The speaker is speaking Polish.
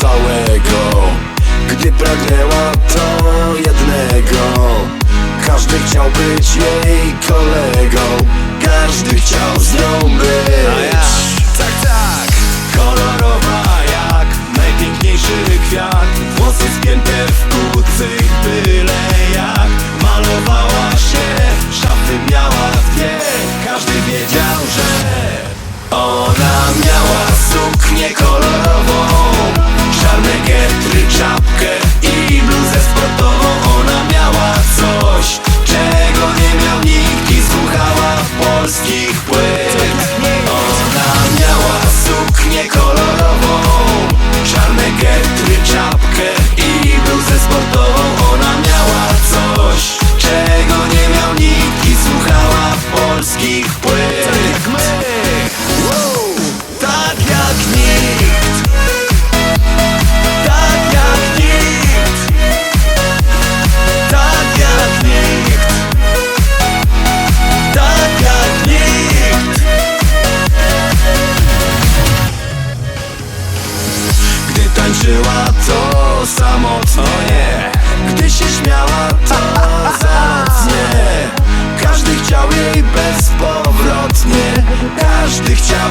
całego. Gdy pragnęła to jednego. Każdy chciał być jej kolegą. Każdy chciał Przecież miała to zacnie Każdy chciał jej bezpowrotnie. Każdy chciał